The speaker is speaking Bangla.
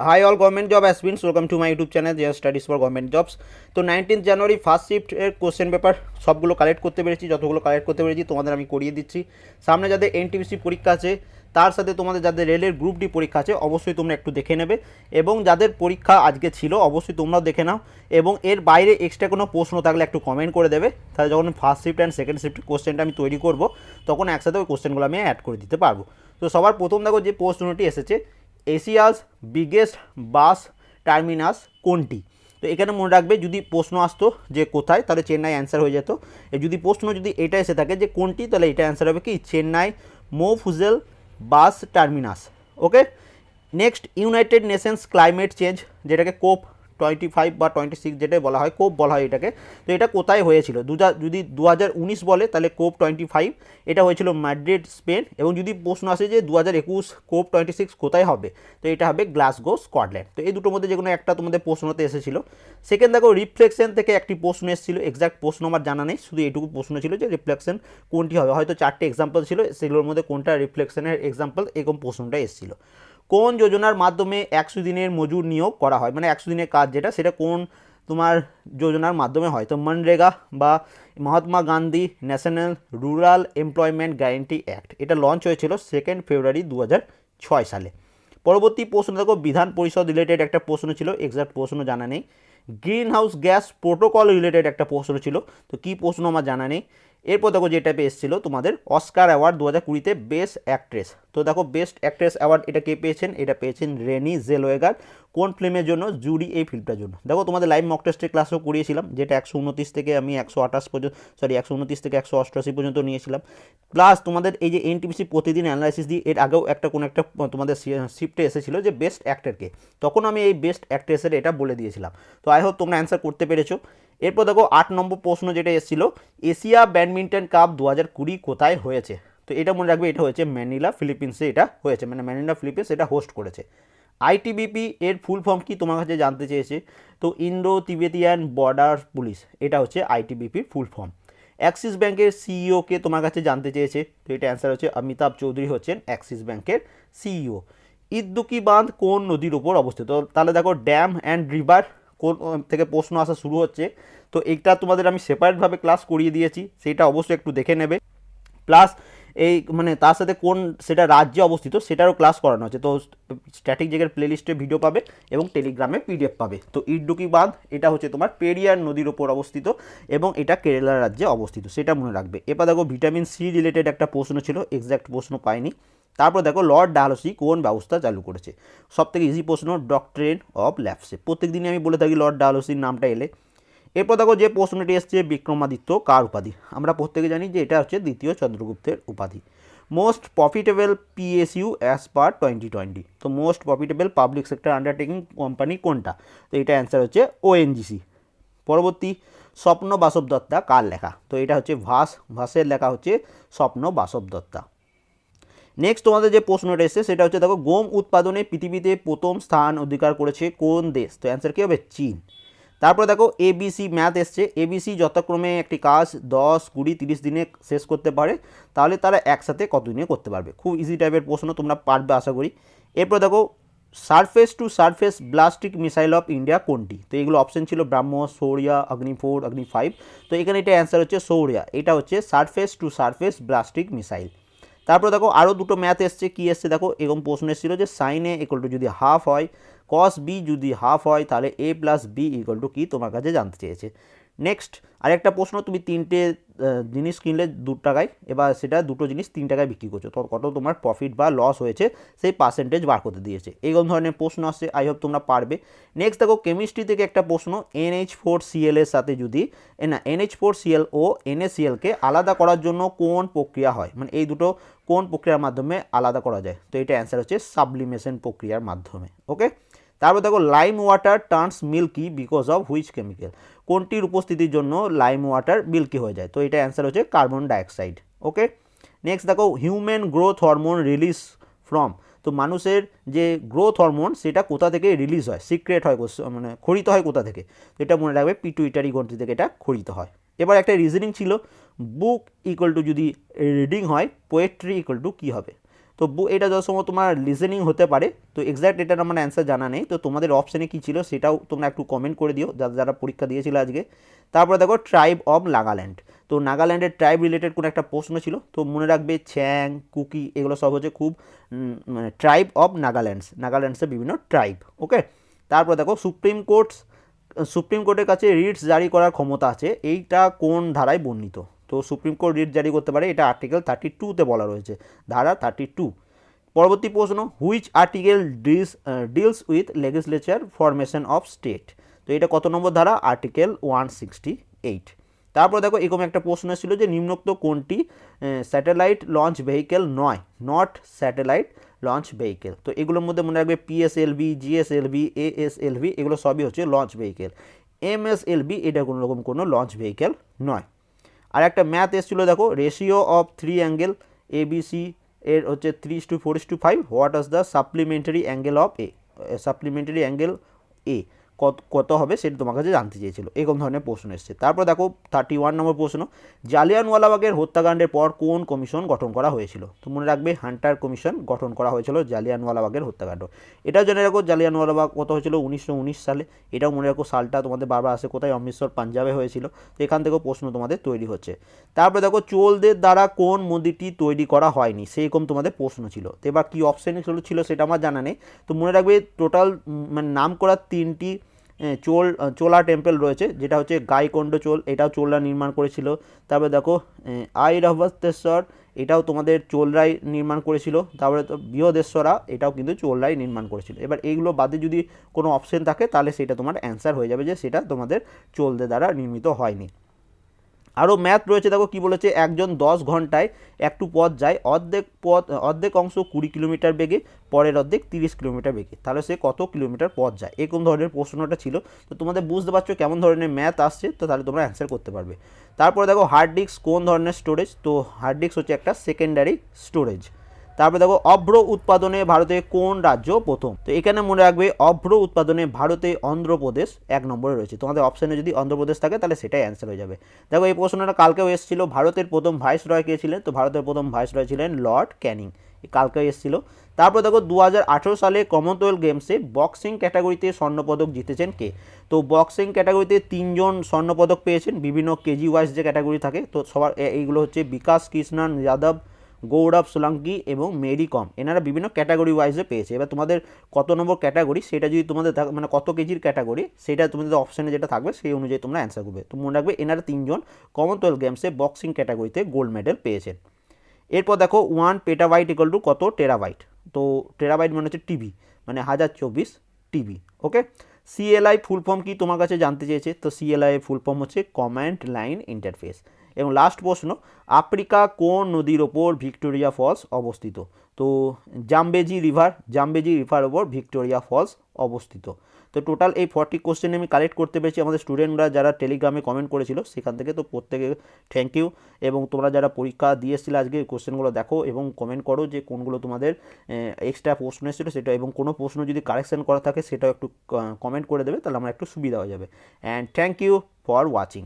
Hi all government job aspirants welcome to my YouTube channel জিয়ার স্টাডিজ ফর গভর্নমেন্ট জবস তো নাইনটিন জানুয়ারি ফার্স্ট শিফটের কোশ্চেন পেপার সবগুলো কালেক্ট করতে পেরেছি, যতগুলো কালেক্ট করতে পেরেছি, তোমাদের আমি করিয়ে দিচ্ছি। সামনে যাদের এনটিপিসি পরীক্ষা আছে, তার সাথে তোমাদের যাদের রেলের গ্রুপ ডি পরীক্ষা আছে, অবশ্যই তোমরা একটু দেখে নেবে। এবং যাদের পরীক্ষা আজকে ছিল, অবশ্যই তোমরাও দেখে নাও। এবং এর বাইরে এক্সট্রা কোনো প্রশ্ন থাকলে একটু কমেন্ট করে দেবে। তাহলে যখন first shift and second shift কোশ্চেনটা আমি তৈরি করব, তখন একসাথে ওই কোশ্চেনগুলো আমি অ্যাড করে দিতে পারব। তো সবার প্রথম দেখো যে প্রশ্নটি এসেছে এশিয়াস বিগেস্ট বাস টার্মিনাস কোনটি? তো এখানে মনে রাখবে যদি প্রশ্ন আসতো যে কোথায়, তাহলে চেন্নাই অ্যান্সার হয়ে যেত। যদি প্রশ্ন যদি এটা এসে থাকে যে কোনটি, তাহলে এটা অ্যান্সার হবে কি? Chennai Mofussil bus terminus. Okay? Next United Nations climate change যেটাকে কোপ টোয়েন্টি ফাইভ বা টোয়েন্টি সিক্স যেটাই বলা হয়, কোপ বলা হয় এটাকে। তো এটা কোথায় হয়েছিল? দু যদি দু হাজার উনিশ বলে, তাহলে কোপ টোয়েন্টি ফাইভ এটা হয়েছিল ম্যাড্রিড স্পেন। এবং যদি প্রশ্ন আসে যে দু হাজার একুশ কোপ টোয়েন্টি সিক্স কোথায় হবে, তো এটা হবে গ্লাসগো, স্কটল্যান্ড। তো এই দুটোর মধ্যে যে কোনো একটা তোমাদের প্রশ্নতে এসেছিল। সেকেন্ড দেখো রিফ্লেকশন থেকে একটি প্রশ্ন এসেছিল। এক্সাক্ট প্রশ্ন আমার জানা নেই, শুধু এটুকু প্রশ্ন ছিল যে রিফ্লেকশন কোনটি হবে। হয়তো চারটে এক্সাম্পল ছিল, সেগুলোর মধ্যে কোনটা রিফ্লেকশনের এক্সাম্পল এরকম প্রশ্নটা এসেছিল। কোন যোজনার মাধ্যমে একশো দিনের মজুর নিয়োগ করা হয়? মানে একশো দিনের কাজ যেটা, সেটা কোন তোমার যোজনার মাধ্যমে হয়? তো মনরেগা বা Mahatma Gandhi national rural employment guarantee act, এটা লঞ্চ হয়েছিল সেকেন্ড ফেব্রুয়ারি দু সালে। পরবর্তী প্রশ্ন, দেখো, বিধান পরিষদ রিলেটেড একটা প্রশ্ন ছিল এক্সাক্ট প্রশ্ন জানা নেই। Greenhouse gas protocol related একটা প্রশ্ন ছিল, তো কী প্রশ্ন আমার জানা নেই? এরপর দেখো যে টাইপে এসেছিল তোমাদের অস্কার অ্যাওয়ার্ড দু হাজার কুড়িতে বেস্ট অ্যাক্ট্রেস তো দেখো বেস্ট অ্যাক্ট্রেস অ্যাওয়ার্ড এটা কে পেয়েছেন? এটা পেয়েছেন রেনি জেলোয়েগার কোন ফিল্মের জন্য? জুরি এই ফিল্মটার জন্য। দেখো তোমাদের লাইভ মক টেস্টের ক্লাসও করিয়েছিলাম, যেটা একশো উনত্রিশ থেকে আমি একশো আঠাশ পর্যন্ত সরি একশো উনত্রিশ থেকে একশো অষ্টআশি পর্যন্ত নিয়েছিলাম। প্লাস তোমাদের এই যে এনটিপিসি প্রতিদিন অ্যানালাইসিস দিয়ে, এর আগেও একটা কোনো একটা তোমাদের শিফটে এসেছিল যে বেস্ট অ্যাক্টরকে তখন আমি এই বেস্ট অ্যাক্ট্রেসের এটা বলে দিয়েছিলাম। তো আই হোপ তোমরা অ্যান্সার করতে পেরেছ। এরপর দেখো আট নম্বর প্রশ্ন যেটা এসেছিল, এশিয়া ব্যাডমিন্টন কাপ দু হাজার কুড়ি কোথায় হয়েছে? তো এটা মনে রাখবে, এটা হয়েছে ম্যানিলা ফিলিপিন্সে, এটা হয়েছে। মানে ম্যানিলা ফিলিপিন্স এটা হোস্ট করেছে। আইটিবিপি এর ফুল ফর্ম কি তোমার কাছে জানতে চেয়েছে? তো ইন্ডো তিবেতিয়ান বর্ডার পুলিশ এটা হচ্ছে আইটিবিপির ফুল ফর্ম অ্যাক্সিস ব্যাংকের সিইওকে তোমার কাছে জানতে চেয়েছে? তো এটা অ্যান্সার হচ্ছে অমিতাভ চৌধুরী হচ্ছেন অ্যাক্সিস ব্যাংকের সিইও ইদ্দুকি বাঁধ কোন নদীর উপর অবস্থিত? তাহলে দেখো ড্যাম অ্যান্ড রিভার থেকে প্রশ্ন আসা শুরু হচ্ছে। তো এইটা তোমাদের আমি সেপারেটভাবে ক্লাস করিয়ে দিয়েছি সেটা অবশ্যই একটু দেখে নেবে। প্লাস এই মানে তার সাথে কোন সেটা রাজ্যে অবস্থিত, সেটারও ক্লাস করানো হচ্ছে তো স্ট্যাটিক জায়গার প্লেলিস্টে ভিডিও পাবে এবং টেলিগ্রামে পিডিএফ পাবে। তো ইডুকি বাঁধ, এটা হচ্ছে তোমার পেরিয়ার নদীর ওপর অবস্থিত এবং এটা কেরালা রাজ্যে অবস্থিত, সেটা মনে রাখবে। এবার দেখো ভিটামিন সি রিলেটেড একটা প্রশ্ন ছিল এক্স্যাক্ট প্রশ্ন পাইনি। তারপর দেখো লর্ড ডালসি কোন ব্যবস্থা চালু করেছে? সব থেকে ইজি প্রশ্ন ডক্টরেন অফ ল্যাপসে প্রত্যেক দিনই আমি বলে থাকি লর্ড ডালসির নামটা এলে। এরপর দেখো যে প্রশ্নটি এসছে, বিক্রমাদিত্য কার উপাধি? আমরা প্রত্যেকে জানি যে এটা হচ্ছে দ্বিতীয় চন্দ্রগুপ্তের উপাধি। Most profitable PSU as per twenty twenty তো most profitable public sector undertaking company কোনটা? তো এটা অ্যান্সার হচ্ছে ওএনজিসি পরবর্তী, স্বপ্ন বাসব দত্তা কার লেখা? তো এটা হচ্ছে ভাস, ভাসের লেখা হচ্ছে স্বপ্ন বাসব দত্তা নেক্সট তোমাদের যে প্রশ্নটা এসছে, সেটা হচ্ছে দেখো, গম উৎপাদনে পৃথিবীতে প্রথম স্থান অধিকার করেছে কোন দেশ? তো অ্যান্সার কী হবে? চীন। তারপর দেখো এবিসি ম্যাথ এসছে। এবিসি যথাক্রমে একটি কাজ দশ, কুড়ি, তিরিশ দিনে শেষ করতে পারে। তাহলে তারা একসাথে কত দিনে করতে পারবে? খুব ইজি টাইপের প্রশ্ন, তোমরা পারবে আশা করি। এরপর দেখো surface to surface ballistic missile of India কোনটি? তো এগুলো অপশন ছিল ব্রাহ্মস সৌরিয়া অগ্নি ফোর অগ্নি ফাইভ তো এখানে এটা অ্যান্সার হচ্ছে সৌরিয়া এটা হচ্ছে surface to surface ballistic missile তারপর দেখো আরও দুটো ম্যাথ এসছে, কী এসছে দেখো? এরকম প্রশ্ন এসেছিল যে সাইনে ইকুয়াল টু যদি হাফ হয় কস বি যদি হাফ হয়, তাহলে A plus B equal to কী? তোমার কাছে জানতে চেয়েছে। নেক্সট আরেকটা প্রশ্ন, তুমি তিনটে জিনিস কিনলে দু টাকায়, এবার সেটা দুটো জিনিস তিন টাকায় বিক্রি করছ। তো কত তোমার প্রফিট বা লস হয়েছে, সেই পার্সেন্টেজ বার করতে দিয়েছে। এইরকম ধরনের প্রশ্ন আসছে আই হোপ তোমরা পারবে। নেক্সট দেখো কেমিস্ট্রি থেকে একটা প্রশ্ন এনএইচ ফোর সিএল এর সাথে যদি না এনএইচ ফোর সিএল ও এনএসিএলকে আলাদা করার জন্য কোন প্রক্রিয়া হয়? মানে এই দুটো কোন প্রক্রিয়ার মাধ্যমে আলাদা করা যায়? তো এটা অ্যান্সার হচ্ছে সাবলিমেশন প্রক্রিয়ার মাধ্যমে ওকে তারপর দেখো lime water turns milky because of which chemical কোনটির উপস্থিতির জন্য লাইম ওয়াটার মিল্কি হয়ে যায়? তো এটা অ্যান্সার হচ্ছে কার্বন ডাইঅক্সাইড ওকে নেক্সট দেখো human growth hormone release from তো মানুষের যে গ্রোথ হরমোন সেটা কোথা থেকে রিলিজ হয়? সিক্রেট হয় মানে খরিত হয় কোথা থেকে? এটা মনে রাখবে পিটুইটারি গ্রন্থি থেকে এটা খরিত হয়। এবার একটা রিজনিং ছিল বুক ইকুয়াল টু যদি রিডিং হয় পোয়েট্রি ইকুয়াল টু কী হবে? তো এটা যত সময় তোমার লিসেনিং হতে পারে। তো এক্স্যাক্ট এটার আমার অ্যান্সার জানা নেই। তো তোমাদের অপশানে কী ছিল সেটাও তোমরা একটু কমেন্ট করে দিও যারা যারা পরীক্ষা দিয়েছিল আজকে। তারপরে দেখো ট্রাইব অফ নাগাল্যান্ড তো নাগাল্যান্ডের ট্রাইব রিলেটেড কোনো একটা প্রশ্ন ছিল। তো মনে রাখবে ছ্যাং কুকি, এগুলো সব হচ্ছে খুব মানে ট্রাইব অফ নাগাল্যান্ডস নাগাল্যান্ডসের বিভিন্ন ট্রাইব ওকে তারপর দেখো সুপ্রিম কোর্টস সুপ্রিম কোর্টের কাছে রিটস জারি করার ক্ষমতা আছে। এইটা কোন ধারায় বর্ণিত? তো সুপ্রিম কোর্ট রিট জারি করতে পারে, এটা আর্টিকেল থার্টি টুতে বলা রয়েছে। ধারা থার্টি টু পরবর্তী প্রশ্ন which article deals deals with legislature formation of state তো এটা কত নম্বর ধারা? আর্টিকেল ওয়ান সিক্সটি এইট তারপর দেখো, এরকম একটা প্রশ্ন ছিল যে নিম্নোক্ত কোনটি স্যাটেলাইট লঞ্চ ভেহিকেল নয় নট স্যাটেলাইট লঞ্চ ভেহিকেল তো এগুলোর মধ্যে মনে রাখবে পিএসএলভি জিএসএলভি এএসএলভি এগুলো সবই হচ্ছে লঞ্চ ভেহিকেল এমএসএলভি এটা কোনো রকম কোনো লঞ্চ ভেহিকেল নয়। আর একটা ম্যাথ এসেছিল, দেখো ratio of three angle A B C এর হচ্ছে three to four to five what is the supplementary angle of A supplementary angle A কত কত হবে সেটা তোমার কাছে জানতে চেয়েছিল। এরকম ধরনের প্রশ্ন এসছে। তারপর দেখো থার্টি ওয়ান নম্বর প্রশ্ন, জালিয়ানওয়ালাবাগের হত্যাকাণ্ডের পর কোন কমিশন গঠন করা হয়েছিল? তো মনে রাখবে, হান্টার কমিশন গঠন করা হয়েছিল জালিয়ানওয়ালাবাগের হত্যাকাণ্ড। এটাও জেনে রাখো, জালিয়ানওয়ালাবাগ কত হয়েছিল? উনিশশো উনিশ সালে। এটাও মনে রাখো, সালটা তোমাদের বারবার আসে কোথায়? অমৃতসর, পাঞ্জাবে হয়েছিল। তো এখান থেকেও প্রশ্ন তোমাদের তৈরি হচ্ছে। তারপরে দেখো, চোলদের দ্বারা কোন মন্দিরটি তৈরি করা হয়নি? সেইরকম তোমাদের প্রশ্ন ছিল। তো এবার কী অপশানে ছিল সেটা আমার জানা নেই। তো মনে রাখবে টোটাল মানে নাম করা তিনটি চোল চোলা টেম্পল রয়েছে, যেটা হচ্ছে গাইকণ্ড চোল, এটাও চোলরা নির্মাণ করেছিল। তারপরে দেখো আই আইরাভতেশ্বর এটাও তোমাদের চোলরাই নির্মাণ করেছিল। তারপরে তো বৃহদেশ্বরা, এটাও কিন্তু চোলরাই নির্মাণ করেছিল। এবার এইগুলো বাদে যদি কোনো অপশন থাকে, তাহলে সেটা তোমার অ্যান্সার হয়ে যাবে যে সেটা তোমাদের চোলদের দ্বারা নির্মিত হয়নি। আরও ম্যাথ রয়েছে, দেখো কী বলেছে, একজন দশ ঘন্টায় একটু পথ যায়, অর্ধেক পথ, অর্ধেক অংশ কুড়ি কিলোমিটার বেগে, পরের অর্ধেক তিরিশ কিলোমিটার বেগে। তাহলে সে কত কিলোমিটার পথ যায়? এরকম ধরনের প্রশ্নটা ছিল? তো তোমাদের বুঝতে পারছ কেমন ধরনের ম্যাথ আসছে, তো তাহলে তোমরা অ্যান্সার করতে পারবে। তারপরে দেখো হার্ড ডিস্ক কোন ধরনের স্টোরেজ তো হার্ড ডিস্ক হচ্ছে একটা সেকেন্ডারি স্টোরেজ তারপরে দেখো, অভ্র উৎপাদনে ভারতে কোন রাজ্য প্রথম? তো এখানে মনে রাখবে, অভ্র উৎপাদনে ভারতে অন্ধ্রপ্রদেশ এক নম্বরে রয়েছে। তোমাদের অপশানে যদি অন্ধ্রপ্রদেশ থাকে, তাহলে সেটাই অ্যান্সার হয়ে যাবে। দেখো, এই প্রশ্নটা কালকেও এসেছিল। ভারতের প্রথম ভাইস রয় কে ছিলেন? তো ভারতের প্রথম ভাইস রয় ছিলেন লর্ড ক্যানিং। কালকে এসেছিল। তারপর দেখো দু হাজার আঠেরো সালে কমনওয়েলথ গেমসে বক্সিং ক্যাটাগরিতে স্বর্ণপদক জিতেছেন কে? তো বক্সিং ক্যাটাগরিতে তিনজন স্বর্ণপদক পেয়েছেন। বিভিন্ন কেজি ওয়াইজ যে ক্যাটাগরি থাকে, তো সবার এইগুলো হচ্ছে বিকাশ কৃষ্ণন যাদব গৌরব সোলাঙ্কি এবং মেরি কম, এনারা বিভিন্ন ক্যাটাগরি ওয়াইজে পেয়েছে। এবার তোমাদের কত নম্বর ক্যাটাগরি সেটা যদি তোমাদের মানে কত কেজির ক্যাটাগরি সেটা তোমাদের অপশানে যেটা থাকবে সেই অনুযায়ী তোমরা অ্যান্সার করবে। তো মনে রাখবে এনারা তিনজন কমনওয়েলথ গেমসে বক্সিং ক্যাটাগরিতে গোল্ড মেডেল পেয়েছেন। এরপর দেখো ওয়ান পেটাবাইট ইকুয়াল টু কত? টেরাবাইট তো টেরাবাইট মানে হচ্ছে টিভি মানে হাজার চব্বিশ TB okay CLI full form কি তোমার কাছে জানতে চেয়েছে? তো সিএলআই ফুল ফর্ম হচ্ছে কমান্ড লাইন ইন্টারফেস এবং লাস্ট প্রশ্ন, আফ্রিকা কোন নদীর ওপর ভিক্টোরিয়া ফলস অবস্থিত? তো জামবেজি রিভার জামবেজি রিভার ওপর ভিক্টোরিয়া ফলস অবস্থিত। তো টোটাল এই ফর্টি কোশ্চেন আমি কালেক্ট করতে পেরেছি আমাদের স্টুডেন্টরা যারা টেলিগ্রামে কমেন্ট করেছিল, সেখান থেকে তো প্রত্যেকে থ্যাংক ইউ এবং তোমরা যারা পরীক্ষা দিয়ে এসেছিলে আজকে কোশ্চেনগুলো দেখো এবং কমেন্ট করো যে কোনগুলো তোমাদের এক্সট্রা প্রশ্ন এসেছিল সেটা এবং কোনো প্রশ্ন যদি কারেকশন করা থাকে সেটাও একটু কমেন্ট করে দেবে, তাহলে আমার একটু সুবিধা হয়ে যাবে। And thank you for watching